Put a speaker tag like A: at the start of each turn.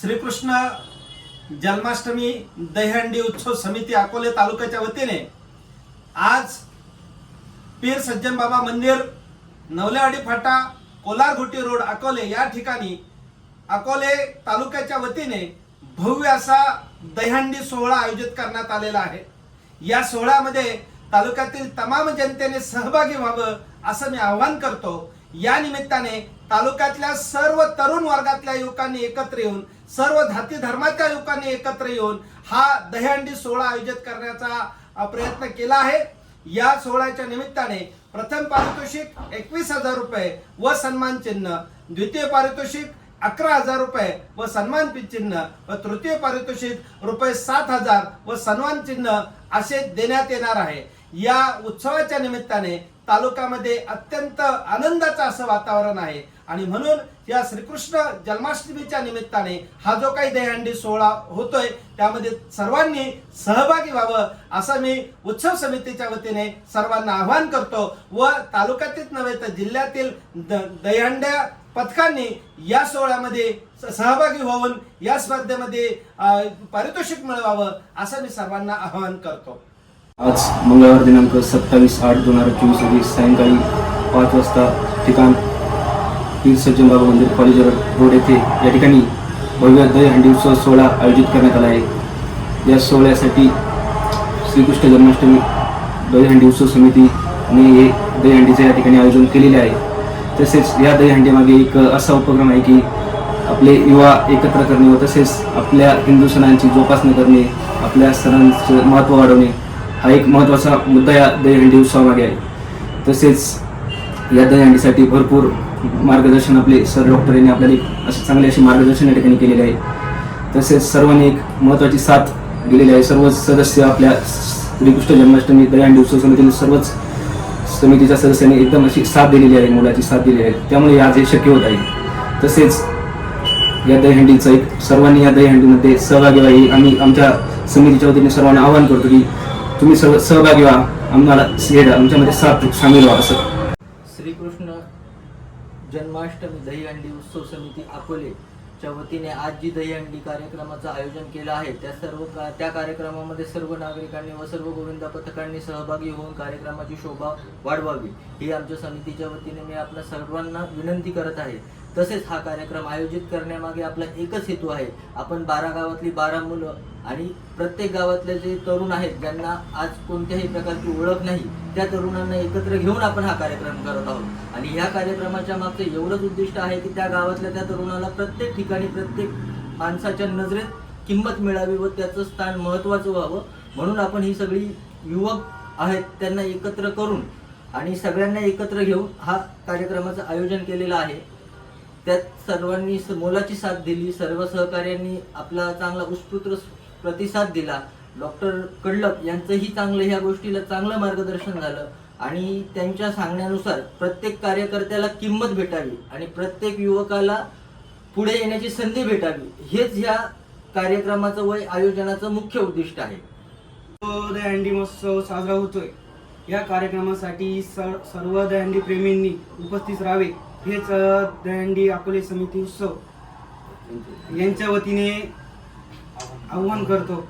A: श्रीकृष्ण जन्माष्टमी दहीहंडी उत्सव समिती अकोले तालुक्याच्या वतीने आज पीर सज्जन बाबा मंदिर नवलेवाडी फाटा कोलारघुटी रोड अकोले या ठिकाणी अकोले तालुक्याच्या वतीने भव्य असा दहीहंडी सोहळा आयोजित करण्यात आलेला आहे. या सोहळ्यामध्ये तालुक्यातील तमाम जनतेने सहभागी व्हावं असं मी आवाहन करतो. या निमित्ताने तालुक्यातल्या सर्व तरुण वर्गातल्या युवकांनी एकत्र येऊन सर्व जाती धर्माच्या युवकांनी एकत्र येऊन हा दहीहंडी सोहळा आयोजित करण्याचा प्रयत्न केला आहे. या सोहळ्याच्या निमित्ताने प्रथम पारितोषिक एकवीस हजार रुपये व सन्मान चिन्ह द्वितीय पारितोषिक अकरा हजार रुपये व सन्मान चिन्ह व तृतीय पारितोषिक रुपये सात हजार व सन्मान चिन्ह असे देण्यात येणार आहे. या उत्सवाच्या निमित्ताने तालुक्यामध्ये अत्यंत आनंदाचं असं वातावरण आहे. आणि म्हणून या श्रीकृष्ण जन्माष्टमीच्या निमित्ताने हा जो काही दहीहंडी सोहळा होतोय त्यामध्ये सर्वांनी सहभागी व्हावं असं मी उत्सव समितीच्या वतीने सर्वांना आवाहन करतो. व तालुक्यातील नव्हे तर जिल्ह्यातील द- दहीहंड्या पथकांनी या सोहळ्यामध्ये स- सहभागी होऊन या स्पर्धेमध्ये पारितोषिक मिळवावं असं मी सर्वांना आवाहन करतो.
B: आज मंगळवार दिनांक सत्तावीस आठ दोन हजार चोवीस रोजी सायंकाळी पाच वाजता ठिकाण पीर सज्जन बाबा मंदिर कॉलेज रोड येथे या ठिकाणी भव्य दहीहंडी उत्सव सोहळा आयोजित करण्यात आला आहे. या सोहळ्यासाठी श्रीकृष्ण जन्माष्टमी दहीहंडी उत्सव समितीने हे दहीहंडीचे या ठिकाणी आयोजन केलेले आहे. तसेच या दहीहंडीमागे एक असा उपक्रम आहे की आपले युवा एकत्र करणे व तसेच आपल्या हिंदू सणांची जोपासना करणे आपल्या सणांचं महत्त्व वाढवणे हा एक महत्त्वाचा मुद्दा या दहीहंडी उत्सवामागे आहे. तसेच या दहीहंडीसाठी भरपूर मार्गदर्शन आपले सर डॉक्टर यांनी आपल्याला एक असे चांगले असे मार्गदर्शन या ठिकाणी केलेले आहे. तसेच सर्वांनी एक महत्त्वाची साथ दिलेली आहे. सर्वच सदस्य आपल्या श्रीकृष्ण जन्माष्टमी दहीहंडी उत्सव समितीने सर्वच समितीच्या सदस्यांनी एकदम अशी साथ दिलेली आहे मुलाची साथ दिलेली आहे. त्यामुळे आज हे शक्य होत आहे. तसेच या दहीहंडीचं एक सर्वांनी या दहीहंडीमध्ये सहभागी व्हावी. आम्ही आमच्या समितीच्या वतीने सर्वांना आवाहन करतो की तुम्ही सर्व सहभागी व्हा. आम्हाला आमच्यामध्ये साथ सामील व्हा असं.
C: श्रीकृष्ण जन्माष्टमी दहीहंडी उत्सव समिती अकोलेच्या वतीने आज जी दहीहंडी कार्यक्रमाचं आयोजन केलं आहे त्या सर्व का त्या कार्यक्रमामध्ये सर्व नागरिकांनी व सर्व गोविंदा पथकांनी सहभागी होऊन कार्यक्रमाची शोभा वाढवावी. ही आमच्या समितीच्या वतीने मी आपल्या सर्वांना विनंती करत आहे. तसेच हा कार्यक्रम आयोजित करण्यामागे आपला एकच हेतू आहे. आपण बारा गावातली बारा मुलं आणि प्रत्येक गावातले जे तरुण आहेत ज्यांना आज कोणत्याही प्रकारची ओळख नाही त्या तरुणांना एकत्र घेऊन आपण हा कार्यक्रम करत आहोत. आणि ह्या कार्यक्रमाच्या मागचं एवढंच उद्दिष्ट आहे की त्या गावातल्या त्या तरुणाला प्रत्येक ठिकाणी प्रत्येक माणसाच्या नजरेत किंमत मिळावी व त्याचं स्थान महत्त्वाचं व्हावं. म्हणून आपण ही सगळी युवक आहेत त्यांना एकत्र करून आणि सगळ्यांना एकत्र घेऊन हा कार्यक्रमाचं आयोजन केलेलं आहे. त्यात सर्वांनी स- मोलाची साथ दिली सर्व सहकार्यांनी आपला चांगला उत्स्फूर्त प्रतिसाद दिला. डॉक्टर कडलप यांचंही चांगलं ह्या गोष्टीला चांगलं मार्गदर्शन झालं आणि त्यांच्या सांगण्यानुसार प्रत्येक कार्यकर्त्याला किंमत भेटावी आणि प्रत्येक युवकाला पुढे येण्याची संधी भेटावी. हेच ह्या कार्यक्रमाचं वय आयोजनाचं मुख्य उद्दिष्ट आहे.
D: तो दहीहंडी महोत्सव साजरा होतोय. या कार्यक्रमासाठी सर्व दहीहंडी प्रेमींनी उपस्थित राहावे. हेच अ, अकोले समिती उत्सव यांच्या वतीने आव्हान करतो.